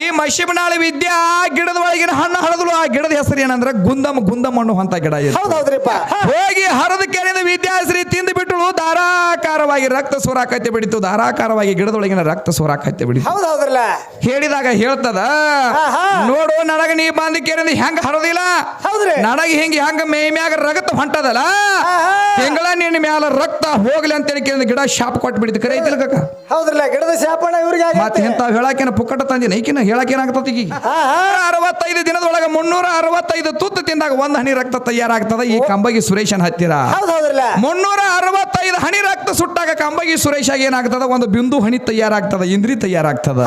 ಈ ಮಶಿಬನಾಳ ವಿದ್ಯಾ ಗಿಡದ ಒಳಗಿನ ಹಣ್ಣು ಹರಿದಳು ಆ ಗಿಡದ ಹೆಸರು ಏನಂದ್ರೆ ಗುಂದಮ್ ಗುಂದಮ್ ಅಂತ ಗಿಡ ಹೌದೌದ್ರಿಪ್ಪ. ಹೋಗಿ ಹರದ ಕೆರೆದ ವಿದ್ಯಾಶ್ರೀ ತಿಂದು ಬಿಟ್ಟಳು ಧಾರಾಕಾರವಾಗಿ ರಕ್ತ ಸೋರಾಕತ್ತೆ ಬಿಡಿತು ಧಾರಾಕಾರವಾಗಿ ಗಿಡದೊಳಗಿನ ರಕ್ತ ಸೋರಾಕತ್ತೆ ಬಿಡಿತು. ಹೌದೌದ್ರಲ್ಲ. ಹೇಳಿದಾಗ ಹೇಳ್ತದ. ನೋಡು ನನಗ ನೀ ಬಂದ ಕೆರೆಯಿಂದ ಹೆಂಗ ಹರದಿಲ್ಲ. ಹೌದ್ರಿ. ನನಗ ಹಿಂಗ ಹೆಂಗ ಮೈ ಮ್ಯಾಗ ರಗತ ಹೊಂಟದಲ್ಲ. ತಿಂಗಳ ನಿನ್ನ ಮ್ಯಾಲ ರಕ್ತ ಹೋಗ್ಲಿ ಅಂತೇಳಿ ಕೇಳಿದ ಗಿಡ ಶಾಪ್ ಕೊಟ್ಟು ಬಿಡಿತು ಕರೆ ಐತಿಲ್ಲ ಕಾಕ? ಹೌದ್ರಲ್ಲ ಗಿಡದ ಶಾಪಣ ಇವ್ರಿಗೆ ಮತ್ತೆ ಆಗೈತೆ ಹೇಳಾಕಿನ ಪುಕ್ಕಟ ತಂದಿನ ಈಕಿನ? ಹೇಳಾಕೇನಾಗ್ತದ ಈಗ ಹಾ ಹಾ. ಅರವತ್ತೈದು ದಿನದೊಳಗ ಮುನ್ನೂರ ಅರವತ್ತೈದು ತುತ್ತು ತಿಂದಾಗ ಒಂದ್ ಹನಿ ರಕ್ತ ತಯಾರಾಗ್ತದ ಈ ಕಂಬಗಿ ಸುರೇಶನ್ ಹತ್ತಿರ. ಮುನ್ನೂರ ಅರವತ್ತೈದು ಹನಿ ರಕ್ತ ಸುಟ್ಟಾಗ ಕಂಬಗಿ ಸುರೇಶಾಗ ಏನಾಗ್ತದ? ಒಂದು ಬಿಂದು ಹನಿ ತಯಾರಾಗ್ತದ ಇಂದ್ರಿ ತಯಾರಾಗ್ತದ.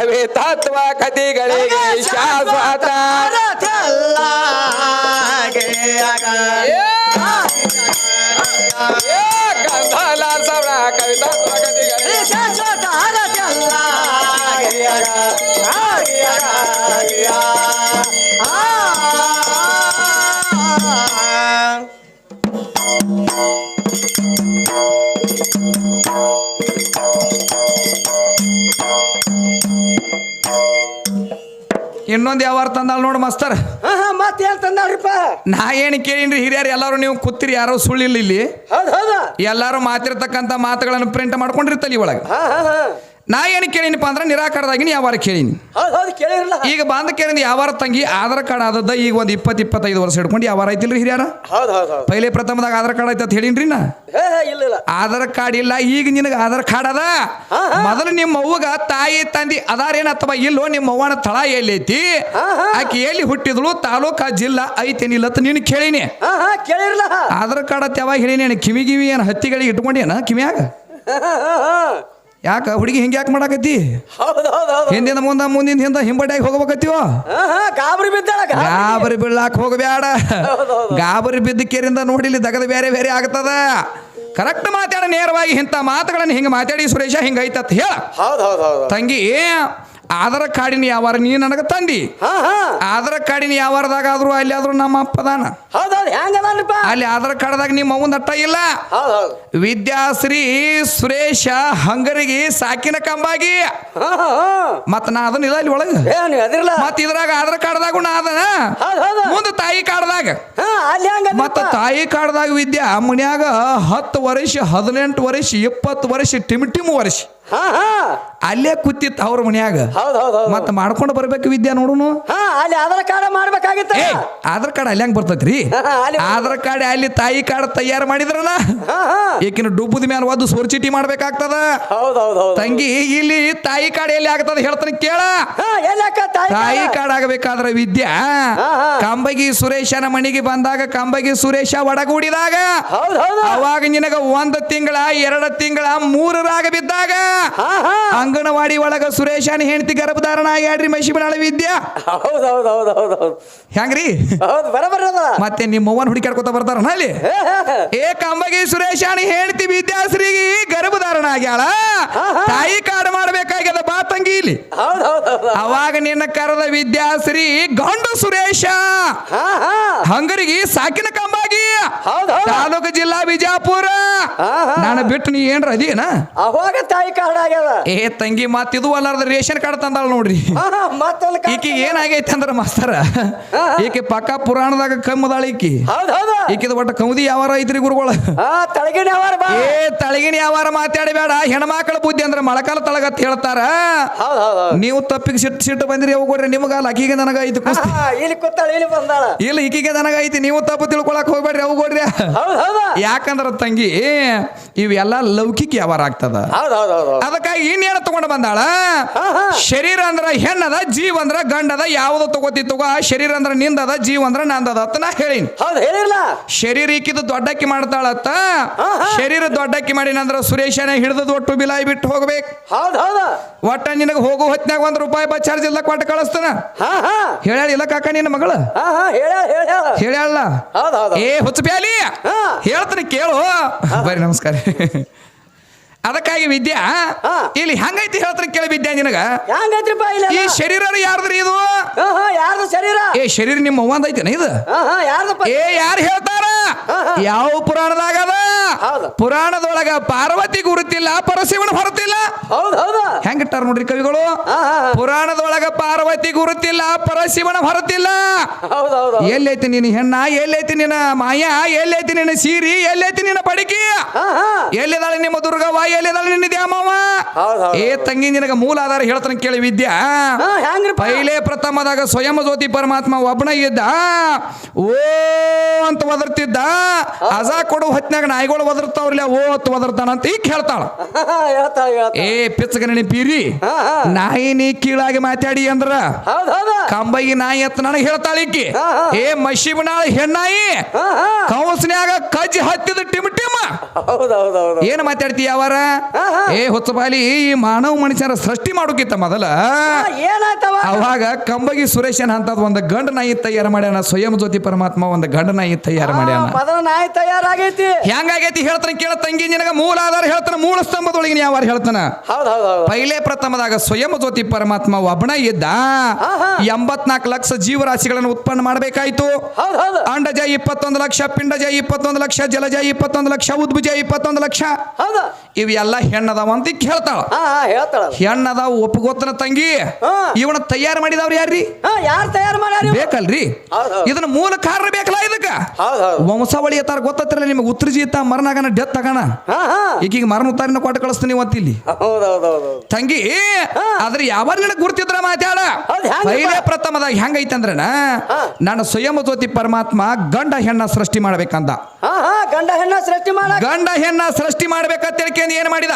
ಕವಿ ತತ್ವ ಇನ್ನೊಂದು ಯಾವ ತಂದಾಳ ನೋಡು ಮಾಸ್ತರ್. ಮತ್ತೆ ಏನ್ ತಂದಾಳ್ರಿಪ್ಪ ನಾ ಏನು ಕೇಳಿನ್ರಿ ಹಿರಿಯರು ಎಲ್ಲರೂ ನೀವು ಕೂತಿರಿ ಯಾರೋ ಸುಳ್ಳಿಲ್ಲ ಇಲ್ಲಿ. ಹೌದು ಹೌದು. ಎಲ್ಲರೂ ಮಾತಿರ್ತಕ್ಕಂಥ ಮಾತುಗಳನ್ನು ಪ್ರಿಂಟ್ ಮಾಡ್ಕೊಂಡಿರ್ತಲ್ಲ ಒಳಗ. ನಾ ಏನು ಕೇಳೀನಪ್ಪ ಅಂದ್ರೆ ನಿರಾಕಾರದಾಗಿನ ಯಾವಾರ ಕೇಳೀನಿ. ಕೇಳಿರಲ್ಲ. ಈಗ ಬಂದ ಕೇಳಿದ ಯಾವಾರ ತಂಗಿ ಆಧಾರ್ ಕಾರ್ಡ್ ಆದದ್ದ ಈಗ ಒಂದು ಇಪ್ಪತ್ತು ಇಪ್ಪತ್ತೈದು ವರ್ಷ ಹಿಡ್ಕೊಂಡು ಯಾವಾರ ಐತಿಲ್ರಿ ಹಿರಿಯಾರ? ಪೈಲೆ ಪ್ರಥಮದಾಗ ಆಧಾರ್ ಕಾರ್ಡ್ ಐತೆ ಅಂತ ಹೇಳಿನ್ರಿ ನಾ? ಆಧಾರ್ ಕಾರ್ಡ್ ಇಲ್ಲ ಈಗ ನಿನಗೆ ಆಧಾರ್ ಕಾರ್ಡ್ ಅದ. ಮೊದಲು ನಿಮ್ಮ ಅವ್ವಗ ತಾಯಿ ತಂದಿ ಅದಾರೇನತ್ತವ ಇಲ್ಲೋ ನಿಮ್ಮ ಅವ್ವನ ತಳ ಎಲ್ಲಿ ಐತಿ? ಹಾ, ಹಾ. ಆಕೆ ಎಲ್ಲಿ ಹುಟ್ಟಿದ್ಳು ತಾಲೂಕಾ ಜಿಲ್ಲಾ ಐತೇನಿಲ್ಲ ಅಂತ ನೀನು ಕೇಳಿನಿ. ಕೇಳಿರಲ್ಲ. ಆಧಾರ್ ಕಾರ್ಡ್ ಅಂತ ಯಾವಾಗ ಹೇಳಿನಿ ಕಿವಿ ಗಿವಿ ಏನು ಹತ್ತಿಗಳಿಗೆ ಇಟ್ಕೊಂಡೇನ ಕಿವಿಯಾಗ? ಯಾಕ ಹುಡುಗಿ ಹಿಂಗೆ ಯಾಕೆ ಮಾಡಾಕತ್ತಿ? ಹಿಂದಿನ ಹೌದ್ ಹೌದ್ ಹಿಂದಿಂದ ಮುಂದ ಮುಂದಿನ ಹಿಂದ ಹಿಂಬಡಿಯಾಗಿ ಹೋಗ್ಬೇಕತ್ತೀವೋ? ಹಾ ಹಾ ಗಾಬರಿ ಬಿದ್ದಾಳ ಗಾಬರಿ. ಗಾಬರಿ ಬೀಳಾಕ ಹೋಗಬೇಡ ಹೌದು, ಹೌದು. ಗಾಬರಿ ಬಿದ್ದ ಕೇರಿಂದ ನೋಡಿಲಿ ದಗದ ಬೇರೆ ಬೇರೆ ಆಗ್ತದ. ಕರೆಕ್ಟ್ ಮಾತಾಡ ನೇರವಾಗಿ ಇಂಥ ಮಾತುಗಳನ್ನು ಹಿಂಗೆ ಮಾತಾಡಿ ಸುರೇಶ ಹಿಂಗೈತತ್ ಹೇಳ. ಹೌದು ಹೌದು ಹೌದ್ ತಂಗಿ ಆಧಾರ್ ಕಾಡಿನ ಯಾವಾರ ನೀ ನನಗೆ ತಂದಿ. ಹಾ ಹಾ. ಆಧಾರ್ ಆದ್ರೂ ಅಲ್ಲಿ ಆದ್ರೂ ನಮ್ಮ ಅಪ್ಪದಾನ ಹೆಂಗ ಅದಾನ್ರಿಪ್ಪ ಅಲ್ಲಿ ಆಧಾರ್ ಕಾರ್ಡ್ದಾಗ ನಿಮ್ಮ ಅವನ ಅಟ್ಟ ಇಲ್ಲ. ವಿದ್ಯಾಶ್ರೀ ಸುರೇಶ ಹಂಗರಿಗೆ ಸಾಕಿನ ಕಂಬಾಗಿ. ಹಾ ಮತ್ತ ನಾ ಅದನ್ನ ಇಲ್ಲ ಅಲ್ಲಿ ಒಳಗ. ಏ ನೀವು ಅದಿರಲ್ಲ ಮತ್ತ ಇದ್ರಾಗ ಆಧಾರ್ ಕಾರ್ಡ್ದಾಗ ನಾ ಅದನ. ಹೌದ್ ಹೌದ್ ಮುಂದೆ ತಾಯಿ ಕಾಡದಾಗ. ಹಾ ಅಲ್ಲಿ ಹೆಂಗ ಮತ್ತ ತಾಯಿ ಕಾಡದಾಗ ವಿದ್ಯಾ ಮನ್ಯಾಗ ಹತ್ತು ವರ್ಷ ಹದಿನೆಂಟು ವರ್ಷ ಇಪ್ಪತ್ತು ವರ್ಷ ಟಿಮ್ ಟಿಮ್ ವರ್ಷ. ಅಲ್ಲೇ ಕೂತಿತ್ತು ಅವ್ರ ಮನ್ಯಾಗ. ಹೌದ್ ಹೌದ್ ಹೌದ್. ಮತ್ತ ಮಾಡ್ಕೊಂಡು ಬರ್ಬೇಕು ವಿದ್ಯಾ ನೋಡುನು? ಹಾ. ಅಲ್ಲಿ ಆಧಾರ್ ಕಾರ್ಡ್ ಮಾಡ್ಬೇಕಾಗಿತ್ತ? ಏ ಆಧಾರ್ ಕಾರ್ಡ್ ಅಲ್ಲಿ ಹೆಂಗ್ ಬರ್ತೈತ್ರಿ? ಹಾ, ಅಲ್ಲಿ- ಆಧಾರ್ ಕಾರ್ಡ್ ಅಲ್ಲಿ ತಾಯಿ ಕಾರ್ಡ್ ತಯಾರು ಮಾಡಿದ್ರಲ್ಲ ಏಕಿನ ಡುಬ್ಬದ ಮ್ಯಾಲ ಒಂದು ಸೋರ್ಚಿಟಿ ಮಾಡ್ಬೇಕಾಗ್ತದ? ಹೌದ್ ಹೌದ್ ಹೌದ್ ತಂಗಿ ಇಲ್ಲಿ ತಾಯಿ ಕಾರ್ಡ್ ಎಲ್ಲಿ ಆಗ್ತದ ಹೇಳ್ತಾನೆ ಕೇಳ. ಹಾ ತಾಯಿ ತಾಯಿ ಕಾರ್ಡ್? ಕಾರ್ಡ್ ಆಗಬೇಕಾದ್ರ ವಿದ್ಯಾ. ಹಾ. ಕಂಬಗಿ ಸುರೇಶನ ಮನೆಗೆ ಬಂದಾಗ ಕಂಬಗಿ ಸುರೇಶ ಒಡಗೂಡಿದಾಗ ಹೌದ್ ಹೌದ್ ಅವಾಗ ನಿನಗ ಒಂದ್ ತಿಂಗಳ ಎರಡ ತಿಂಗಳ ಮೂರರಾಗ ಬಿದ್ದಾಗ ಹಾ ಹಾ. ಅಂಗನವಾಡಿ ಒಳಗ ಸುರೇಶನ ಹೆಂಡತಿ ಗರ್ಭಧಾರಣ ಆಗ್ಯಾಡ್ರಿ ಮೈಸಿಬನಾಳ ವಿದ್ಯಾ. ಹೌದ್. ಹೌದ್ ಹೌದು ಹೌದು ಹೌದು ಹೆಂಗ್ರಿ ಹೌದು ಬರಬರ ಅದ ಮತ್ತೆ ನಿಮ್ಮ ಅವ್ವನ ಹುಡುಕಾಡ್ಕೊತ ಬರ್ತಾರನ ಅಲ್ಲಿ. ಏ ಕಂಬಗಿ ಸುರೇಶಾಣಿ ಹೇಳ್ತಿ ವಿದ್ಯಾಶ್ರೀಗೆ ಗರ್ಭಧಾರಣ ಆಗ್ಯಾಳ. ತಾಯಿ ಕಾರ್ಡ್ ಮಾಡ್ಬೇಕಾಗ್ಯದ ಬಾ ತಂಗಿ ಇಲ್ಲಿ. ಹೌದ್ ಹೌದ್ ಹೌದ್ ಹೌದ್. ಅವಾಗ ನಿನ್ನ ಕರೆದ ವಿದ್ಯಾಶ್ರೀ ಗಂಡು ಸುರೇಶ. ಹಾ ಹಾ. ಹಂಗರಿಗೆ ಸಾಕಿನ ಕಂಬಾಗಿ. ಹೌದು ಹೌದು ತಾಲೂಕು ಜಿಲ್ಲಾ ಬಿಜಾಪುರ. ನಾನು ಬಿಟ್ಟು ನೀ ಏನ್ರ ಅದೇನ ಅವಾಗ ತಾಯಿ ಕಾರ್ಡ್ ಆಗ್ಯದ. ಏ ತಂಗಿ ಮತ್ತಿದು ಇದು ಅಲ್ಲಾರ್ದ ರೇಷನ್ ಕಾರ್ಡ್ ತಂದಾಳ ನೋಡ್ರಿ. ಮತ್ತೊಂದು ಕಾರ್ಡ್ ಈಕಿ ಏನಾಗೈತೆ? ಅಂದ್ರ ಮಾಸ್ತರ? ಈಕೆ ಪಕ್ಕ ಪುರಾಣದಾಗ ಕಮ್ಮದಾಳ ಈಕಿ? ಈಕಿದ ಒಟ್ಟ ಕೌದಿ ಯಾವಾರ ಐತ್ರಿ ಗುರುಗಳ? ತಳಗಿನ ಯಾವಾರ ಏ ತಳಗಿನ ಯಾವಾರ ಮಾತಾಡಬೇಡ. ಹೆಣ್ಮಕ್ಳ ಬುದ್ಧಿ ಅಂದ್ರ ಮಳಕಾಲ ತಳಗತ್ ಹೇಳ್ತಾರ. ನೀವು ತಪ್ಪಿಗೆ ಸಿಟ್ಟು ಸಿಟ್ಟು ಬಂದಿರಿ ಅವು ಕೊಡ್ರಿ ಅಲ್ಲ ಲಕಿಗೆ ನನಗ ಐತಿ ಇಲ್ಲಿ ಈಕಿಗೆ ನನಗ ಐತಿ ನೀವು ತಪ್ಪು ತಿಳ್ಕೊಳಕ್ ಹೋಗ್ಬೇಡ್ರಿ ಅವು ಕೊಡ್ರಿ ಯಾಕಂದ್ರ ತಂಗಿ ಇವೆಲ್ಲ ಲೌಕಿಕ ವ್ಯವಹಾರ ಆಗ್ತದ. ಅದಕ್ಕಾಗಿ ಇನ್ನೇನ ತಗೊಂಡು ಬಂದಾಳ. ಶರೀರ ಅಂದ್ರ ಹೆಣ್ಣದ ಜೀವ ಅಂದ್ರ ಗಂಡದ ಯಾವ್ದು ತಗೋತಿ ತಗೋ. ಆ ಶರೀರ ಅಂದ್ರ ನಿಂದದ ಜೀವ ಅಂದ್ರ ನಂದದ ಅಂತ ನಾ ಹೇಳಿನಿ. ಹೌದ್ ಹೇಳಿರ್ಲ. ಶರೀರ ಈಕಿದ ದೊಡ್ಡಕ್ಕಿ ಮಾಡ್ತಾಳತ್ತ. ಶರೀರ ದೊಡ್ಡಕ್ಕಿ ಮಾಡಿನಂದ್ರ ಸುರೇಶನ ಹಿಡಿದು ಒಟ್ಟು ಬಿಲಾಯಿ ಬಿಟ್ಟು ಹೋಗ್ಬೇಕು. ಹೌದ್ ಹೌದ. ಒಟ್ಟ ನಿನಗೆ ಹೋಗು ಹೊತ್ನ್ಯಾಗ ಒಂದ್ ರೂಪಾಯಿ ಬಸ್ ಚಾರ್ಜ್ ಇಲ್ಲ ಕೊಟ್ಟು ಕಳಿಸ್ತಾನ? ಹಾ ಹಾ. ಹೇಳ್ಯಾಳ ಇಲ್ಲ ಕಾಕ ನಿನ್ನ ಮಗಳು? ಹೇಳ ಹೇಳ ಏ ಹುಚ್ಚಪ್ಯಾಲಿ. ಹೇಳ್ತಾನೆ ಕೇಳು. ಬರೀ ನಮಸ್ಕಾರ. ಅದಕ್ಕಾಗಿ ವಿದ್ಯಾ. ಇಲ್ಲಿ ಹೆಂಗೈತಿ ಹೇಳ್ತಾರೆ ಕೇಳಿ ವಿದ್ಯಾ ನಿನಗ. ಈ ಶರೀರ ಯಾರ್ದ್ರಿ ಇದು? ಏ ಶರೀರ ನಿಮ್ಮ ಅವ್ವಂದ ಐತೆ ಇದು ಹಾ ಹಾ ಯಾರ್ದಪ್ಪ ಏ ಯಾರು ಹೇಳ್ತಾರ. ಯಾವ ಪುರಾಣದಾಗ ಹೌದು. ಪುರಾಣದೊಳಗ ಪಾರ್ವತಿ ಗುರುತಿಲ್ಲ ಪರಶಿವನ ಹೊರತಿಲ್ಲ. ಹೌದ್ ಹೌದ. ಹೆಂಗಿಟ್ಟಾರ ನೋಡ್ರಿ ಕವಿಗಳು. ಪುರಾಣದೊಳಗ ಪಾರ್ವತಿ ಗುರುತಿಲ್ಲ ಪರಶಿವನ ಹೊರತಿಲ್ಲ. ಎಲ್ಲೈತಿ ನಿನ್ನ ಹೆಣ್ಣ ಎಲ್ಲೈತಿ ನಿನ್ನ ಮಾಯ ಎಲ್ಲೈತಿ ನಿನ್ನ ಸೀರಿ ಎಲ್ಲೈತಿ ನಿನ್ನ ಪಡಿಕಿ. ಎಲ್ಲಿದಾಳೆ ನಿಮ್ಮ ದುರ್ಗವ್ವ ಎಲ್ಲಿದಾಳೆ ನಿನ್ನ ದ್ಯಾಮವ್ವ? ಏ ತಂಗಿ ನಿನಗ ಮೂಲ ಆಧಾರ ಹೇಳ್ತಾನೆ ಕೇಳಿ ವಿದ್ಯಾ. ಪೈಲೆ ಪ್ರಥಮದಾಗ ಸ್ವಯಂ ಜ್ಯೋತಿ ಪರಮಾತ್ಮ ಒಬ್ಬನ ಇದ್ದ. ಓ ಅಂತ ಒದರ್ತಿದ್ದ. ಅಜ ಕೊಡು ಹೊತ್ನ್ಯಾಗ ನಾಯಿಗಳು ಒದರ್ತಾವ್ರಲ್ಲ ಓ ಅಂತ ಒದರ್ತಾನ ಅಂತ ಈಗ ಹೇಳ್ತಾಳ. ಏ ಪಿಚ್ಚಗರಣಿ ಪೀರಿ ನಾಯಿ ನೀ ಕೀಳಾಗಿ ಮಾತಾಡಿ ಅಂದ್ರ ಹೌದ್ ಹೌದ. ಕಂಬಗಿ ನಾಯಿ ಅಂತ ನನಗೆ ಹೇಳ್ತಾಳೆ ಹಾ. ಏ ಮಶಿಬನಾಳ ಹೆಣ್ಣಾಯಿ. ಕೌಸ್ನ್ಯಾಗ ಕಜ್ಜಿ ಹತ್ತಿದ ಟಿಮ್ ಟಿಮ್. ಏನ್ ಹಾ, ಹಾ. ಏ ಹೊಚ್ಚಬಾಲಿ ಈ ಮಾನವ ಮನುಷ್ಯರ ಸೃಷ್ಟಿ ಮಾಡೋಕಿತ್ತ ಮೊದಲ. ಏನಾಯ್ತವ? ಅವಾಗ ಕಂಬಗಿ ಸುರೇಶನ್ ಅಂತದ್ ಒಂದು ಗಂಡ ನಾಯಿ ತಯಾರು ಮಾಡ್ಯಾನ ಸ್ವಯಂ ಜ್ಯೋತಿ ಪರಮಾತ್ಮ ಒಂದು ಗಂಡ ನಾಯಿ ತಯಾರು ಮಾಡ್ಯಾನ. ನಾಯಿ ತಯಾರಾಗೈತಿ. ಹೆಂಗಾಗೈತಿ ಹೇಳ್ತಾನೆ ಕೇಳ ತಂಗಿ ನಿನಗ ಮೂಲ ಆಧಾರ ಹೇಳ್ತಾನ ಮೂಲ ಸ್ತಂಭದೊಳಗಿನ ಯಾವಾರ ಹೇಳ್ತಾನ? ಪೈಲೆ ಪ್ರಥಮದಾಗ ಸ್ವಯಂ ಜ್ಯೋತಿ ಪರಮಾತ್ಮ ಒಬ್ಬನ ಇದ್ದ. ಎಂಬತ್ನಾಲ್ಕು ಲಕ್ಷ ಜೀವರಾಶಿಗಳನ್ನು ಉತ್ಪನ್ನ ಮಾಡಬೇಕಾಯಿತು. ಅಂಡಜ ಇಪ್ಪತ್ತೊಂದು ಲಕ್ಷ ಪಿಂಡಜ ಇಪ್ಪತ್ತೊಂದು ಲಕ್ಷ ಜಲಜ ಇಪ್ಪತ್ತೊಂದು ಲಕ್ಷ ಉದ್ಭುಜ ಇಪ್ಪತ್ತೊಂದು ಲಕ್ಷ. ಇವೆಲ್ಲ ಹೆಣ್ಣದಾವ ಅಂತ ಹೇಳ್ತಾಳ. ಹೆಣ್ಣದಾವ ಒಪ್ಪಗೋತನ ತಂಗಿ. ಇವನ ತಯಾರು ಮಾಡಿದವ್ರು ಯಾರ್ರಿ? ಯಾರ್ ತಯಾರು ಮಾಡ್ಯಾರ ಬೇಕಲ್ರಿ. ಇದನ್ನ ಮೂಲ ಕಾರಣ ಬೇಕಲ್ಲ ಇದಕ್ಕ? ವಂಶಾವಳಿ ಎತ್ತಾರ ಗೊತ್ತತ್ತಿರಲ್ಲ ನಿಮಗೆ? ಉತ್ತರ ಜೀತ ಮರಣಾಗಣ ಡೆತ್ ಆಗಣ? ಈಗೀಗ ಮರಣ ಉತ್ತಾರಿನ ಕೊಟ್ಟು ಕಳಿಸ್ತೀನಿ ಅಂತ ಇಲ್ಲಿ ಹೌದ್ ಹೌದ್ ಹೌದ್ ಹೌದ್. ತಂಗಿ ಆದ್ರೆ ಯಾವ ಗುರ್ತಿದ್ರ ಮಾತಾಡ ಪ್ರಥಮದಾಗ ಹೆಂಗೈತಂದ್ರನ? ಅಂದ್ರೆ ನಾನು ಸ್ವಯಂ ಜ್ಯೋತಿ ಪರಮಾತ್ಮ ಗಂಡ ಹೆಣ್ಣ ಸೃಷ್ಟಿ ಮಾಡ್ಬೇಕಂದ. ಗಂಡ ಹೆಣ್ಣ ಸೃಷ್ಟಿ ಮಾಡ. ಗಂಡ ಹೆಣ್ಣ ಸೃಷ್ಟಿ ಮಾಡ್ಬೇಕಂತ ತಿಳ್ಕೊಂಡು ಏನ್ ಮಾಡಿದ.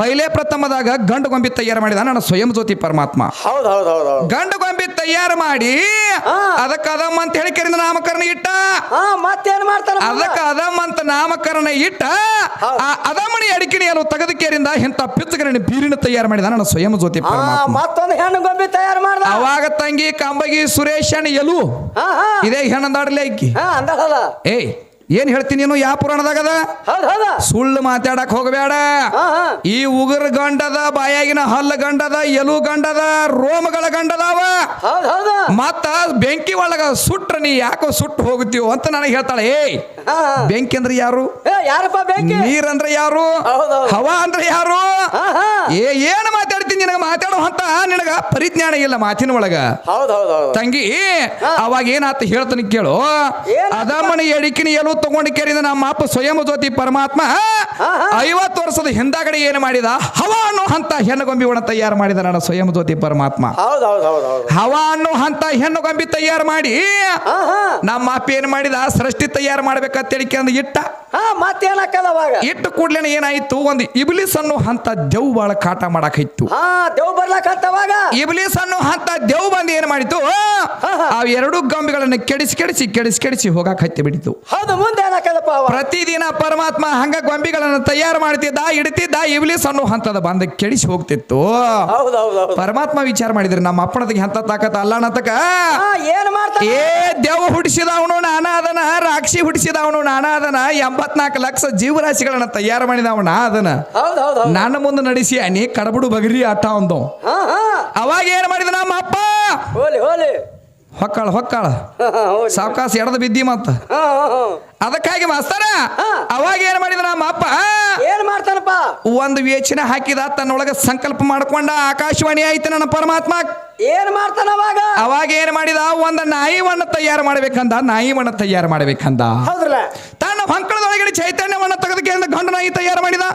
ಪೈಲೆ ಪ್ರಥಮದಾಗ ಗಂಡ ಗೊಂಬಿ ತಯಾರು ಮಾಡಿದ ನಾನು ಸ್ವಯಂ ಜ್ಯೋತಿ ಪರಮಾತ್ಮ. ಗಂಡು ಗೊಂಬಿ ತಯಾರು ಮಾಡಿ. ಅದಕ್ಕ ಅದಮ್ಮ ಅಂತ ಹೇಳಿಕೆರಿಂದ ನಾಮಕರಣ ಇಟ್ಟ? ಮತ್ತೇನ್ ಮಾಡ್ತಾರ? ಅದಕ್ಕ ಅದಮ್ಮ ಅಂತ ನಾಮಕರಣ ಇಟ್ಟ. ಆ ಅದಮ್ಮನಿ ಅಡಿಕಿಣಿಯಲು ತೆಗೆದಕೇರಿಂದ ಇಂಥ ಪಿತ್ತಗರಣಿ ಬೀರಿನ ತಯಾರು ಮಾಡಿದ ನಾನು ಸ್ವಯಂ ಜ್ಯೋತಿ ಪರಮಾತ್ಮ. ಮತ್ತೊಂದು ಹೆಣ್ಣು ಗೊಂಬಿ ತಯಾರು ಮಾಡ್ದ. ಅವಾಗ ತಂಗಿ ಕಂಬಗಿ ಸುರೇಶನ್ ಎಲು ಇದೇ ಹೆಣ್ಣಂದಾಡ್ಲಿ ಐಕಿ. ಏಯ್ ಏನ್ ಹೇಳ್ತೀನಿ ನೀನು? ಯಾವ ಪುರಾಣದಾಗದ ಸುಳ್ಳು ಮಾತಾಡಕ್ ಹೋಗಬೇಡ ಈ ಉಗುರ್ ಗಂಡದ ಬಾಯಾಗಿನ ಹಲ್ಲ ಗಂಡದ ಎಲು ಗಂಡದ ರೋಮಗಳ ಗಂಡದಾವ ಮತ್ತ ಬೆಂಕಿ ಒಳಗ ಸುಟ್ರ ನೀ ಯಾಕೋ ಸುಟ್ಟು ಹೋಗುತ್ತೀವ ಅಂತ ನನಗೆ ಹೇಳ್ತಾಳೆ. ಏಯ್. ಬೆಂಕಿ ಅಂದ್ರೆ ಯಾರು? ನೀರ್ ಅಂದ್ರೆ ಯಾರು. ಹವಾ ಅಂದ್ರೆ ಯಾರು? ಏನ್ ಹಾ. ಏ ಏನು ಮಾತಾಡ್ತೀನಿ ನಿನಗ ಮಾತಾಡೋ ಅಂತ ನಿನಗ ಪರಿಜ್ಞಾನ ಇಲ್ಲ ಮಾತಿನ ಒಳಗ. ತಂಗಿ ಅವಾಗ ಏನಾತ ಹೇಳ್ತಾನೆ ಕೇಳು? ಅದಮ್ಮನ ಎಡಿಕಿನ ಎಲ್ಲೂ ತಗೊಂಡು ಕೇರಿದ ನಮ್ಮ ಅಪ್ಪ ಸ್ವಯಂ ಜ್ಯೋತಿ ಪರಮಾತ್ಮ. ಐವತ್ತು ವರ್ಷದ ಹಿಂದಾಗಡೆ ಏನು ಮಾಡಿದ? ಹವಾ ಅನ್ನೋ ಹಂತ ಹೆಣ್ಣುಗೊಂಬಿ ಒಣ ತಯಾರು ಮಾಡಿದ ನನ್ನ ಸ್ವಯಂ ಜ್ಯೋತಿ ಪರಮಾತ್ಮ. ಹವ ಅನ್ನೋ ಹಂತ ಹೆಣ್ಣುಗೊಂಬಿ ತಯಾರು ಮಾಡಿ ನಮ್ಮ ಅಪ್ಪ ಏನು ಮಾಡಿದ? ಸೃಷ್ಟಿ ತಯಾರು ಮಾಡ್ಬೇಕಂತ ಹೇಳಿಕೊಂಡು ಇಟ್ಟ. ಹಾ ಮತ್ತೆ ಅವಾಗ? ಇಟ್ಟು ಕೂಡ್ಲೇನೆ ಏನಾಯ್ತು? ಒಂದು ಇಬ್ಲಿಸ್ ಅನ್ನು ಹಂತ ದೆವ್ ಬಾಳ ಕಾಟ ಮಾಡಾಕಿತ್ತು. ಹಾ ದೇವ್ ಬರ್ಲಾಕತ್ತವಾಗ ಇಬ್ಲಿಸ್ ಅನ್ನು ಹಂತ ದೆವ್ ಬಂದು ಏನ್ ಮಾಡಿತ್ತು ಆ ಎರಡು ಗಂಬಿಗಳನ್ನು ಕೆಡಿಸಿ ಕೆಡಿಸಿ ಕೆಡಿಸಿ ಕೆಡಿಸಿ ಹೋಗಾಕ ಹತ್ತಿ ಬಿಡಿತು ಹೌದು ಮುಂದೆ ಏನಾಕದಪ್ಪ ಅವ ಪ್ರತಿದಿನ ಪರಮಾತ್ಮ ಹಂಗ ಗೊಂಬಿಗಳನ್ನು ತಯಾರು ಮಾಡ್ತಿದ್ದ ಇಡ್ತಿದ್ದ ಇಬ್ಲಿಸ್ ಅನ್ನು ಹಂತದ ಬಂದ ಕೆಡಿಸಿ ಹೋಗ್ತಿತ್ತು. ಹೌದು ಹೌದ್ ಹೌದ್. ಪರಮಾತ್ಮ ವಿಚಾರ ಮಾಡಿದ್ರೆ ನಮ್ಮ ಅಪ್ಪಣದಿಗೆ ಹಂತ ತಾಕತ್ತ ಅಲ್ಲನತಕ ಆ, ಏನ್ ಮಾಡ್ತಾ ಏ ದೆವ್ ಹುಟ್ಟಿಸಿದವನು ಅವನು ನಾನಾದನ ರಾಕ್ಷಿ ಹುಟ್ಟಿಸಿದವನು ನಾನಾ ಅದನ ಎಂಬತ್ನಾಲ್ಕು ಲಕ್ಷ ಜೀವರಾಶಿಗಳನ್ನ ತಯಾರು ಮಾಡಿದವ ಅದನ್ನ. ನನ್ನ ಮುಂದೆ ನಡೆಸಿ ನೀ ಕಡಬುಡು ಬಗರಿ ಆಟ ಒಂದು ಅವಾಗ ಏನ್ ಮಾಡಿದ ನಮ್ಮ ಅಪ್ಪ? ಹೊಕ್ಕಾಳ ಹೊಕ್ಕಾಳ. ಸಾವಕಾಶ ಎಡದ ಬಿದ್ದಿ ಮತ್ತ. ಅದಕ್ಕಾಗಿ ಮಾಸ್ತಾರ ಅವಾಗ ಏನ್ ಮಾಡಿದ ನಮ್ಮ ಅಪ್ಪ? ಏನ್ ಮಾಡ್ತಾನಪ್ಪ? ಒಂದು ವೇಚನೆ ಹಾಕಿದ ತನ್ನೊಳಗ ಸಂಕಲ್ಪ ಮಾಡ್ಕೊಂಡ ಆಕಾಶವಾಣಿ ಆಯ್ತು ನನ್ನ ಪರಮಾತ್ಮ. ಏನ್ ಮಾಡ್ತಾನ ಅವಾಗ? ಅವಾಗ ಏನ್ ಮಾಡಿದ? ಒಂದು ನಾಯಿವನ್ನ ತಯಾರು ಮಾಡ್ಬೇಕಂದ. ನಾಯಿವನ್ನ ತಯಾರು ಮಾಡ್ಬೇಕಂದ. ಹೌದ್ರಲ್ಲ? ತನ್ನ ಹೊಂಕಳದೊಳಗಡೆ ಚೈತನ್ಯವನ್ನ ತೆಗೆದಕ್ಕೆ ಗಂಡು ನಾಯಿ ತಯಾರು ಮಾಡಿದ.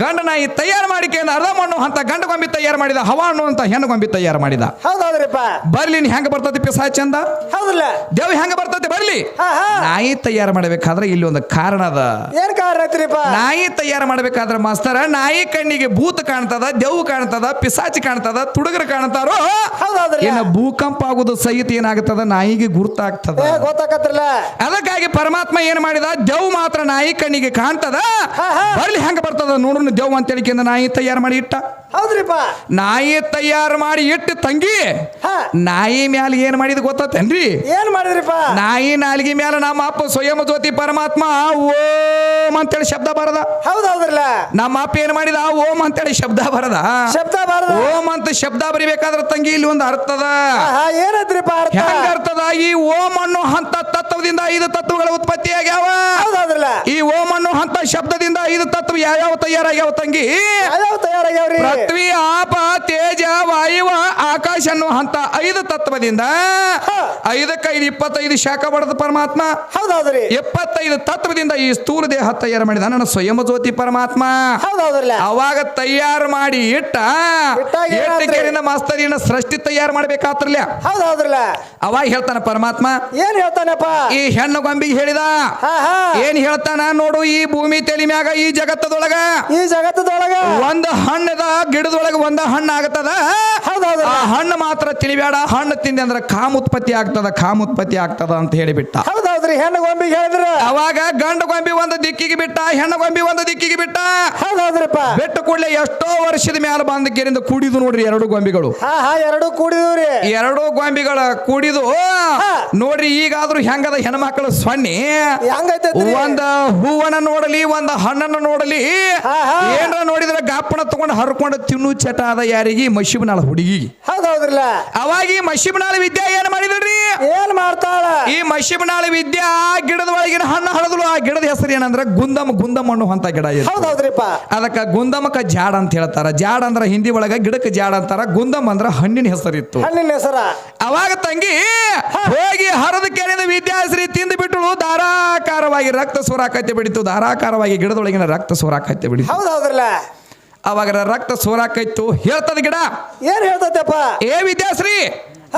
ಗಂಡು ನಾಯಿ ತಯಾರು ಮಾಡಿಕೆ ಅರ್ಧ ಮಣ್ಣು ಅಂತ ಗಂಡು ಗೊಂಬಿ ತಯಾರು ಮಾಡಿದ. ಹವಾ ಹಣ್ಣು ಅಂತ ಹೆಣ್ಣು ಗೊಂಬಿ ತಯಾರು ಮಾಡಿದ. ಹೌದೌದ್ರಿಪ್ಪ. ಬರ್ಲಿ ಹೆಂಗ ಬರ್ತತಿ ಪಿಸಾಚಂದ ಹೌದಲ್ಲ ದೇವ್ ಹೆಂಗ ಬರ್ತತಿ ಬರ್ಲಿ? ನಾಯಿ ತಯಾರು ಮಾಡ್ಬೇಕಾದ್ರೆ ಇಲ್ಲಿ ಒಂದು ಕಾರಣ ಅದ. ಏನ್ ಕಾರಣ ಐತ್ರಿಪ್ಪ? ನಾಯಿ ತಯಾರು ಮಾಡ್ಬೇಕಾದ್ರೆ ಮಾಸ್ತರ ನಾಯಿ ಕಣ್ಣಿಗೆ ಭೂತ ಕಾಣ್ತದ ದೇವ್ ಕಾಣ್ತದ ಪಿಸಾಚಿ ಕಾಣ್ತದ ತುಡುಗರು ಕಾಣ್ತಾರೋ ಹೌದೌದ್ರಲ್ಲ ಏನ ಭೂಕಂಪ ಆಗುದು ಸಹಿತ ಏನಾಗ್ತದ? ನಾಯಿಗೆ ಗುರುತಾಗ್ತದ. ಗೊತ್ತಾಗತ್ತಿರಲ್ಲ ಅದಕ್ಕಾಗಿ ಪರಮಾತ್ಮ ಏನ್ ಮಾಡಿದ? ದೇವ್ ಮಾತ್ರ ನಾಯಿ ಕಣ್ಣಿಗೆ ಕಾಣ್ತದ. ಬರ್ಲಿ ಹೆಂಗ ಬರ್ತದ ನೋಡೋಣ ದೇವ್ ಅಂತ ಹೇಳಿಕೆಯಿಂದ ನಾಯಿ ತಯಾರು ಮಾಡಿ ಇಟ್ಟ. ಹೌದ್ರಿಪ್ಪ. ನಾಯಿ ತಯಾರು ಮಾಡಿ ಇಟ್ಟು ತಂಗಿ ನಾಯಿ ಮ್ಯಾಲ ಏನ್ ಮಾಡಿದ ಗೊತ್ತೇನ್ರಿ ಏನ್ ಮಾಡಿದ್ರಿಪ್ಪ? ನಾಯಿ ನಾಲ್ಗಿ ಮ್ಯಾಲ ನಮ್ಮ ಅಪ್ಪ ಸ್ವಯಂ ಜ್ಯೋತಿ ಪರಮಾತ್ಮ ಓಂ ಅಂತೇಳಿ ಶಬ್ದ ಬರದ. ಹೌದೌದ್ರಲ್ಲ. ನಮ್ಮ ಅಪ್ಪ ಏನ್ ಮಾಡಿದ? ಓಂ ಅಂತೇಳಿ ಶಬ್ದ ಬರದ. ಶಬ್ದ ಬರದ. ಓಂ ಅಂತ ಶಬ್ದ ಬರಿಬೇಕಾದ್ರೆ ತಂಗಿ ಇಲ್ಲಿ ಒಂದು ಅರ್ಥದ ಅರ್ಥ? ಹೆಂಗ ಅರ್ಥದ ಈ ಓಂ ಅನ್ನೋ ಹಂತ ತತ್ವದಿಂದ ಐದು ತತ್ವಗಳ ಉತ್ಪತ್ತಿ ಆಗ್ಯಾವ ಈ ಓಂ ಅನ್ನೋ ಹಂತ ಶಬ್ದದಿಂದ ಐದು ತತ್ವ ಯಾವ್ಯಾವ ತಯಾರಾಗ್ಯಾವ ತಂಗಿ? ಯಾವ ತಯಾರಾಗ್ಯಾವ್ರಿ? ಪೃಥ್ವಿ ಆಪ ತೇಜ ವಾಯುವ ಆಕಾಶ ಅನ್ನೋ ಹಂತ ಐದು ತತ್ವದಿಂದ ಐದಕ್ಕೆ ಐದಕ್ಕೈದು ಇಪ್ಪತ್ತೈದು ಶಾಖ ಬಡದ ಪರಮಾತ್ಮ. ಹೌದೌದ್ರಿ. ಎಪ್ಪತ್ತೈದು ತತ್ವದಿಂದ ಈ ಸ್ಥೂಲ ದೇಹ ತಯಾರು ಮಾಡಿದ ನನ್ನ ಸ್ವಯಂ ಜ್ಯೋತಿ ಪರಮಾತ್ಮ. ಹೌದೌದ್ರಲ್ಲ. ಅವಾಗ ತಯಾರು ಮಾಡಿ ಇಟ್ಟ ಮಾಸ್ತರಿನ ಸೃಷ್ಟಿ ತಯಾರು ಮಾಡ್ಬೇಕಾತ್ರಲ್ಲ. ಹೌದೌದ್ರಲ್ಲ. ಅವಾಗ ಹೇಳ್ತಾನ ಪರಮಾತ್ಮ ಏನ್ ಹೇಳ್ತಾನಪ್ಪ? ಈ ಹೆಣ್ಣು ಗೊಂಬಿಗೆ ಹೇಳಿದ? ಏನ್ ಹೇಳ್ತಾನ ನೋಡು ಈ ಭೂಮಿ ತೆಲಿ ಮ್ಯಾಗ ಈ ಜಗತ್ತದೊಳಗ. ಈ ಜಗತ್ತದೊಳಗ. ಒಂದ್ ಹಣ್ಣದ ಗಿಡದೊಳಗ ಒಂದ ಹಣ್ಣು ಆಗತದ ಹೌದೌದು ಆ ಹಣ್ಣು ಮಾತ್ರ ತಿಳಿಬೇಡ ಹಣ್ಣು ತಿಂದೆ ಅಂದ್ರೆ ಕಾಮ ಉತ್ಪತ್ತಿ ಆಗ್ತದ ಕಾಮ ಉತ್ಪತ್ತಿ ಆಗ್ತದ ಅಂತ ಹೇಳಿಬಿಟ್ಟ. ಹೌದೌದ್ರಿ ಹೆಣ್ಣು ಗೊಂಬಿ ಹೇಳಿದ್ರ? ಅವಾಗ ಗಂಡು ಗೊಂಬಿ ಒಂದು ದಿಕ್ಕಿಗೆ ಬಿಟ್ಟ ಹೆಣ್ಣು ಗೊಂಬಿ ಒಂದು ದಿಕ್ಕಿಗೆ ಬಿಟ್ಟ. ಹೌದೌದ್ರಿಪ್ಪ ಬಿಟ್ಟು ಕೂಡಲೇ ಎಷ್ಟೋ ವರ್ಷದ ಮ್ಯಾಲ ಬಂದ ಕೆರಿಂದ ಕೂಡಿದು ನೋಡ್ರಿ ಎರಡು ಗೊಂಬಿಗಳು. ಎರಡು ಕುಡಿದ್ರಿ ಎರಡು ಗೊಂಬಿಗಳ ಕೂಡಿದು ನೋಡ್ರಿ ಈಗಾದ್ರೂ ಹೆಂಗದ ಹೆಣ್ಮಕ್ಳು ಸೊನ್ನಿ. ಹೆಂಗೈತೆ ಒಂದ ಹೂವನ್ನ ನೋಡಲಿ ಒಂದ ಹಣ್ಣನ್ನು ನೋಡಲಿ ಹಾ. ಏನ್ರ ನೋಡಿದ್ರೆ ಗಾಪಣ ತಗೊಂಡು ಹರ್ಕೊಂಡು ತಿನ್ನು ಚಟ ಅದ ಯಾರಿಗೆ? ಮಶಿಬನಾಳ ಹುಡುಗಿ ಹೌದೌದ್ರಲ್ಲ. ಅವಾಗ ಈ ಮಶಿಬನಾಳ ವಿದ್ಯಾ ಏನ್ ಮಾಡಿದ್ರಿ? ಏನ್ ಮಾಡ್ತಾಳ? ಈ ಮಶಿಬನಾಳ ವಿದ್ಯಾ ಗಿಡದ ಒಳಗಿನ ಹಣ್ಣು ಹಳದಲು ಆ ಗಿಡದ ಹೆಸರು ಏನಂದ್ರೆ ಗುಂದಮ್ ಗುಂದಮ್ ಅನ್ನುವಂತ ಗಿಡ ಇದೆ ಹೌದೌದ್ರಿಪ್ಪ. ಅದಕ್ಕ ಗುಂದಮಕ ಜಾಡ ಅಂತ ಹೇಳ್ತಾರ. ಜಾಡ ಅಂದ್ರ ಹಿಂದಿ ಒಳಗ ಗಿಡಕ್ಕೆ ಜಾಡ ಅಂತಾರ ಗುಂದಮ್ ಅಂದ್ರ ಹಣ್ಣಿನ ಹೆಸರಿತ್ತು ಹಣ್ಣಿನ ಹೆಸರ. ಅವಾಗ ತಂಗಿ ಹೋಗಿ ಹರದ ಕೆರೆದ ವಿದ್ಯಾಶ್ರೀ ತಿಂದು ಬಿಟ್ಟಳು ಧಾರಾಕಾರವಾಗಿ ರಕ್ತ ಸುರಾಕತೆ ಬಿಡಿತು ಧಾರಾಕಾರವಾಗಿ ಗಿಡದೊಳಗಿನ ರಕ್ತ ಸೋರಾಕತ್ತೆ ಹೌದು ಹೌದೌದ್ರಲ್ಲ ಅವಾಗ ರಕ್ತ ಸೋರಾಕೈತು ಹೇಳ್ತದ ಗಿಡ. ಏನ್ ಹೇಳ್ತೈತಪ್ಪ? ಏ ವಿದ್ಯಾಶ್ರೀ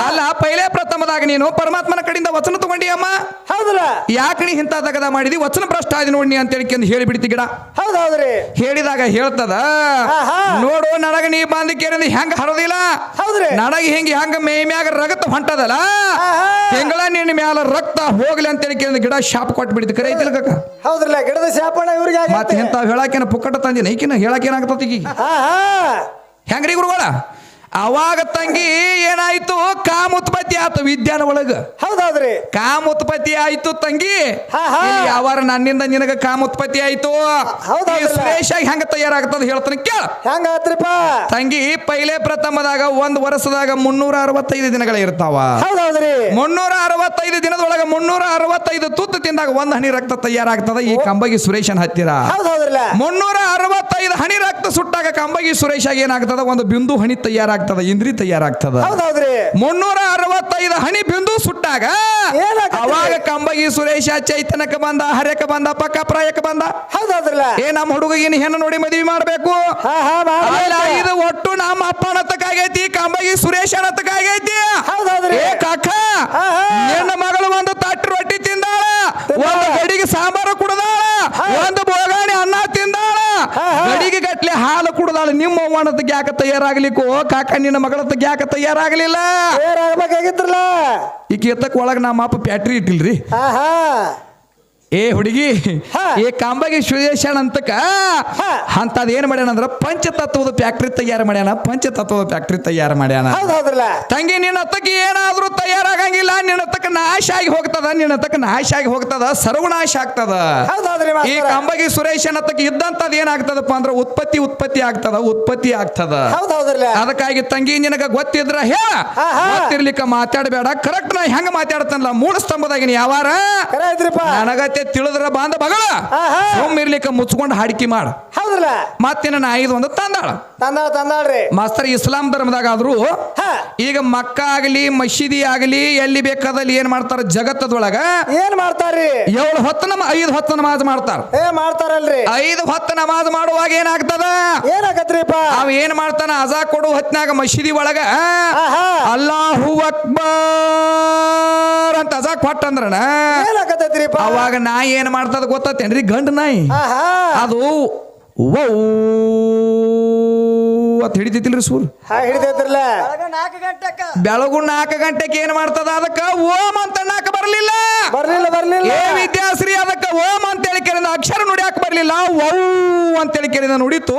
ಅಲ್ಲ ಪೈಲೆ ಪ್ರಥಮದಾಗ ನೀನು ಪರಮಾತ್ಮನ ಕಡೆಯಿಂದ ವಚನ ತಗೊಂಡಿ ಅಮ್ಮ. ಹೌದಲ್ಲ ಯಾಕೆ ನೀ ಇಂಥ ತಗದ ಮಾಡಿದಿ? ವಚನ ಭ್ರಷ್ಟ ಆದಿ ನೋಡಿ ಅಂತ ಹೇಳಿ ಹೇಳಿಬಿಡ್ತಿ ಗಿಡ. ಹೌದೌದ್ರಿ ಹೇಳಿದಾಗ ಹೇಳ್ತದ. ನೋಡು ನನಗ ನೀ ಬಾಂಧಿ ಕೇರಿಂದ ಹೆಂಗ ಹರದಿಲ್ಲ? ಹೌದ್ರಿ. ನನಗೆ ಹಿಂಗ ಹೆಂಗ ಮೈ ಮ್ಯಾಗ ರಗತ ಹೊಂಟದಲ್ಲ. ಹೆಂಗಳ ನಿನ್ನ ಮ್ಯಾಲ ರಕ್ತ ಹೋಗ್ಲಿ ಅಂತೇಳಿ ಕೇಳಿದ ಗಿಡ ಶಾಪ್ ಕೊಟ್ಟು ಬಿಡ್ತಿ ಕರೆ ಐತಿಲ್ಲ ಕಕ್ಕ ಹೌದ್ರಲ್ಲ ಗಿಡದ ಶಾಪಣ ಇವ್ರಿಗೆ ಮತ್ತೆ ಆಗೈತಿ ಇಂಥ ಹೇಳಾಕೇನ ಪುಕ್ಕಟ ತಂದಿನ ಈಕಿನ ಹೇಳಕ್ ಈಗ ಹೆಂಗ್ರಿ ಗುರುಗಳ? ಅವಾಗ ತಂಗಿ ಏನಾಯ್ತು? ಕಾಮ ಉತ್ಪತ್ತಿ ಆತು ವಿದ್ಯಾನ ಒಳಗ. ಹೌದೌದ್ರಿ. ಕಾಮ ಉತ್ಪತ್ತಿ ಆಯ್ತು ತಂಗಿ. ಯಾವಾರ ನನ್ನಿಂದ ನಿನಗ ಕಾಮ ಉತ್ಪತ್ತಿ ಆಯ್ತು ಸುರೇಶಾಗಿ ಹೆಂಗ ತಯಾರಾಗ್ತದ ಹೇಳ್ತಾನೆ ಕೇಳ. ಹೆಂಗ ಆತ್ರಿಪ್ಪ? ತಂಗಿ ಪೈಲೆ ಪ್ರಥಮದಾಗ ಒಂದ್ ವರ್ಷದಾಗ ಮುನ್ನೂರ ಅರವತ್ತೈದು ದಿನಗಳ ಇರ್ತಾವ. ಹೌದೌದ್ರಿ. ಮುನ್ನೂರ ಅರವತ್ತೈದು ದಿನದೊಳಗ ಮುನ್ನೂರ ಅರವತ್ತೈದು ತುತ್ತು ತಿಂದಾಗ ಒಂದ್ ಹನಿ ರಕ್ತ ತಯಾರಾಗ್ತದ ಈ ಕಂಬಗಿ ಸುರೇಶನ್ ಹತ್ತಿರ. ಮುನ್ನೂರ ಅರವತ್ತೈದು ಹನಿ ರಕ್ತ ಸುಟ್ಟಾಗ ಕಂಬಗಿ ಸುರೇಶಾಗ ಏನಾಗ್ತದ? ಒಂದು ಬಿಂದು ಹನಿ ತಯಾರಾಗ್ತದ. ಇಂದ್ರಿ ತಯಾರಾಗ್ತದ. ಹೌದೌದ್ರಿ. ಮುನ್ನೂರ ಅರವತ್ತೈದು ಹಣಿ ಬಿಂದು ಸುಟ್ಟಾಗ? ಅವಾಗ ಕಂಬಗಿ ಸುರೇಶ ಚೈತನ್ಯಕ್ಕೆ ಬಂದ ಹರ್ಯಕ್ಕೆ ಬಂದ ಪಕ್ಕ ಪ್ರಾಯಕ್ಕೆ ಬಂದ. ಹೌದೌದ್ರಲ್ಲ. ಏ ನಮ್ಮ ಹುಡುಗಿನ ಹೆಣ್ಣು ನೋಡಿ ಮದುವೆ ಮಾಡಬೇಕು. ಇದು ಒಟ್ಟು ನಮ್ಮ ಅಪ್ಪನ ಹತ್ತಕ್ಕಾಗೈತಿ ಕಂಬಗಿ ಸುರೇಶನ ಹೌದೌದ್ರಿ. ಏ ಕಾಕ. ನಿನ್ನ ಮಗಳು ಒಂದು ತಟ್ಟು ರೊಟ್ಟಿ ತಿಂದಾಳ ತಿಂದಾಳ. ಒಂದು ಗಡಿಗೆ ಸಾಂಬಾರು ಕುಡ್ದಾಳ ಒಂದು ಬೋಗಾಣಿ ಅನ್ನ ತಿಂದಾಳ ಹಾ, ಹಾ. ಗಡಿಗೆ ಗಟ್ಲೆ ಹಾಲು ಕುಡ್ದಾಳ ನಿಮ್ಮ ಅವ್ವನತ್ತಕ್ಕೆ ಯಾಕ ತಯಾರಾಗ್ಲಿಕ್ಕೋ? ಕಾಕ ನಿನ್ನ ಮಗಳತ್ತಕ್ಕೆ ಯಾಕ ತಯಾರಾಗ್ಲಿಲ್ಲ? ಏನಾಗ್ಬೇಕಾಗಿತ್ರಲ್ಲ ಈಗ ಎತ್ತಕ್ ಒಳಗ ನಮ್ಮ ಅಪ್ಪ ಪ್ಯಾಟ್ರಿ ಇಟ್ಟಿಲ್ರಿ. ಹಾ ಹಾ ಏ ಹುಡುಗಿ ಏ ಈ ಕಾಂಬಗಿ ಸುರೇಶನ್ ಅಂತಕ? ಅಂತ ಅಂತದ್ ಏನ್ ಮಾಡ್ಯಾನ ಅಂದ್ರ ಪಂಚತತ್ವದ ಫ್ಯಾಕ್ಟ್ರಿ ತಯಾರು ಮಾಡ್ಯಾನ ಪಂಚತತ್ವದ ಫ್ಯಾಕ್ಟ್ರಿ ತಯಾರು ಮಾಡ್ಯಾನ. ತಂಗಿ ನಿನ್ನ ತಕ್ಕ ಏನಾದ್ರೂ ತಯಾರಾಗಂಗಿಲ್ಲ ನಿನ್ನ ತಕ್ಕ ನಾಶ ಆಗಿ ಹೋಗ್ತದ ನಿನ್ನ ತಕ್ಕ ನಾಶ ಆಗಿ ಹೋಗ್ತದ ಸರ್ವನಾಶ ಆಗ್ತದ. ಈ ಕಾಂಬಾಗಿ ಸುರೇಶನ ಇದ್ದಂತದ್ ಏನಾಗ್ತದಪ್ಪ ಅಂದ್ರ ಉತ್ಪತ್ತಿ ಉತ್ಪತ್ತಿ ಆಗ್ತದ ಉತ್ಪತ್ತಿ ಆಗ್ತದ. ಅದಕ್ಕಾಗಿ ತಂಗಿ ನಿನಗ ಗೊತ್ತಿದ್ರ ಹೇಳ. ಗೊತ್ತಿರ್ಲಿಕ್ಕ ಮಾತಾಡಬೇಡ. ಕರೆಕ್ಟ್ ನಾ ಹೆಂಗ ಮಾತಾಡ್ತಾನಲ್ಲ? ಮೂಲ ಸ್ತಂಭದಾಗಿನ ಯಾವಾರ? ನನಗತ್ತೆ ತಿಳಿದ್ರ ಬಾಂಧ ಬಗಳ ಆಹಾ. ಇರ್ಲಿಕ್ಕೆ ಮುಚ್ಕೊಂಡು ಹಾಡಿಕೆ ಮಾಡ. ಹೌದ್ರಲ್ಲ? ಮತ್ತೆ ನಾ ಐದು ಒಂದು ತಂದಾಳ. ತಂದಾಳ ತಂದಾಳ್ರಿ. ಮಾಸ್ತರ್ ಇಸ್ಲಾಂ ಧರ್ಮದಾಗ ಆದ್ರೂ ಹಾ. ಈಗ ಮಕ್ಕ ಆಗಲಿ ಮಸೀದಿ ಆಗಲಿ ಎಲ್ಲಿ ಬೇಕಾದಲ್ಲಿ ಏನ್ ಮಾಡ್ತಾರ ಜಗತ್ತದೊಳಗ? ಏನ್ ಮಾಡ್ತಾರ್ರಿ? ಏಳು ಹೊತ್ತು ನಮ ಐದು ಹೊತ್ತು ನಮಾಜ್ ಮಾಡ್ತಾರ. ಏ ಮಾಡ್ತಾರಲ್ರಿ. ಐದು ಹೊತ್ತು ನಮಾಜ್ ಮಾಡುವಾಗ ಏನಾಗ್ತದ? ಏನಾಗತ್ರಿಪ್ಪ? ಅವ ಏನ್ ಮಾಡ್ತಾನ? ಅಜಾ ಕೊಡು ಹೊತ್ನಾಗ ಮಸೀದಿ ಒಳಗ ಆಹಾ. ಅಲ್ಲಾಹು ಅಕ್ಬರ್. ಅಂತ ಅಜಾ ಕೊಟ್ಟಂದ್ರನ ಏನಾಗತ್ತೈತ್ರಿಪ್ಪ? ಅವಾಗ ನಾಯಿ ಏನ್ ಮಾಡ್ತದ ಗೊತ್ತೇನ್ರಿ ಗಂಡು ನಾಯಿ. ಆಹಾ. ಅದು ವೌ ಅಂತ ಹಿಡಿತೈತಿಲ್ರಿ ಸೂರ್. ಹಾ ಹಿಡಿದೈತ್ರಲ್ಲ ಬೆಳಗು ನಾಲ್ಕು ಗಂಟೆಗೆ ಏನ್ ಮಾಡ್ತದ? ಅದಕ್ಕ ಓಂ ಅಂತ ನಾಕ ಬರ್ಲಿಲ್ಲ. ಬರ್ಲಿಲ್ಲ ಬರ್ಲಿಲ್ಲ. ಏ ವಿದ್ಯಾಶ್ರೀ ಅದಕ್ಕ ಓಂ ಅಂತ ಹೇಳಿ ಕೇಳಿದ ಅಕ್ಷರ ನುಡಿಯಾಕ ಬರ್ಲಿಲ್ಲ. ಓ ಅಂತ ಹೇಳಿ ಕೇಳಿದ ನುಡಿತು.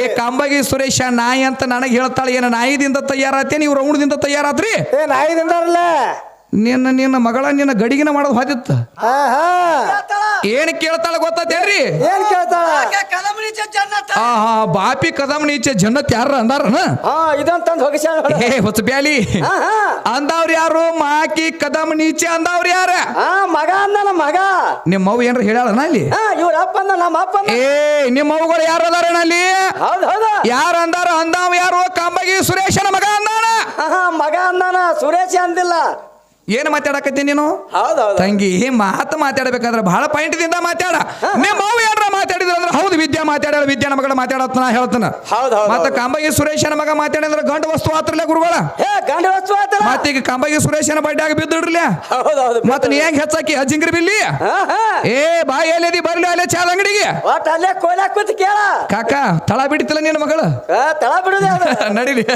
ಏ ಕಂಬಗಿ ಸುರೇಶ ನಾಯಿ ಅಂತ ನನಗೆ ಹೇಳ್ತಾಳೆ ಏನ ನಾಯಿದಿಂದ ತಯಾರಾತೇನಿ ಇವ್ರ ರೌಣದಿಂದ ತಯಾರಾತ್ರಿ? ಏ ನಾಯಿದಿಂದಾರಲ್ಲ. ನಿನ್ನ ನಿನ್ನ ಮಗಳ ನಿನ್ನ ಗಡಿಗಿನ ಮಾಡೋದು ಹಾದಿತ್ತ ಆಹಾ ಏನ್ ಕೇಳ್ತಾಳ ಗೊತ್ತೇನ್ರಿ ಏನ್ ಕೇಳ್ತಾಳ? ಆ ಹಾ ಬಾಪಿ ಕದಮ್ ನೀಚೆ ಜನ್ನತ್ ಯಾರ ಅಂದಾರನ ಹಾ? ಇದೊಂದ್ ತಂದ್ ಹೋಗಿಸ್ಯಾಳ ಏ ಹೊಸ ಬ್ಯಾಲಿ ಅಂದವ್ರ ಯಾರು? ಮಾಕಿ ಕದಮ್ ನೀಚೆ ಅಂದವ್ರ ಯಾರ? ಹಾ ಮಗ ಅಂದನ ಮಗ. ನಿಮ್ಮ ಅವ್ ಏನ್ರ ಹೇಳಾಳನ ಅಲ್ಲಿ? ಹಾ ಇವ್ರ ಅಪ್ಪ ಅಂದ ನಮ್ಮ ಅಪ್ಪ ಏ ನಿಮ್ಮ ಅವುಗಳು ಯಾರು ಅದಾರಣ ಅಲ್ಲಿ? ಹೌದು ಹೌದ. ಯಾರು ಅಂದಾರ? ಅಂದಾವ ಯಾರು? ಕಂಬಗಿ ಸುರೇಶನ ಮಗ ಅಂದಾನ? ಆಹಾ ಮಗ ಅಂದಾನ ಸುರೇಶ ಅಂದಿಲ್ಲ. ಏನ್ ಮಾತಾಡಕತ್ತೀನಿ ನೀನು? ಹೌದ್ ಹೌದ್ ತಂಗಿ ಮಾತು ಮಾತಾಡಬೇಕಾದ್ರೆ ಬಹಳ ಪಾಯಿಂಟ್ದಿಂದ ಮಾತಾಡ. ನಿಮ್ಮ ಅವು ಯಾರ ಮಾತಾಡಿದ್ರ ಅಂದ್ರೆ ಹೌದು ವಿದ್ಯಾ ಮಾತಾಡ ವಿದ್ಯಾನ ಮಗಳ ಮಾತಾಡತ್ತ ನಾ ಹೇಳ್ತಾನ. ಮತ್ತೆ ಕಾಂಬಗಿ ಮತ್ತ ಕಂಬಗಿ ಸುರೇಶನ ಮಗ ಮಾತಾಡಿದ್ರೆ ಗಂಡು ವಸ್ತು ಆತ್ರಲ್ಲ ಗುರುಗಳ? ಏ ಗಂಡ ವಸ್ತು ಆತಲ್ಲ. ಮತ್ತೀಗ ಕಂಬಗಿ ಸುರೇಶನ ಬಡ್ಡ್ಯಾಗ ಬಿದ್ದಿಡ್ರಲ್ಲ ಹೌದು ಮತ್ತ ನೀ ಹೆಂಗ್ ಹೆಚ್ಚಾಕಿ ಅಜಿಂಗ್ರಿ ಬಿಲ್ಲಿ? ಏ ಬಾಯಿ ಎಲ್ಲಿದಿ ಬರ್ಲಿ ಅಲ್ಲೇ ಚಾದ ಅಂಗಡಿಗೆ? ಒಟ್ಟ ಅಲ್ಲೇ ಕೋಲಾಕ್ ಕೂತ್ ಕೇಳ. ಕಾಕ ತಳ ಬಿಡ್ತಿಲ್ಲ ನಿನ್ನ ಮಗಳು? ತಳ ಬಿಡುದ ನಡೀಲಿ.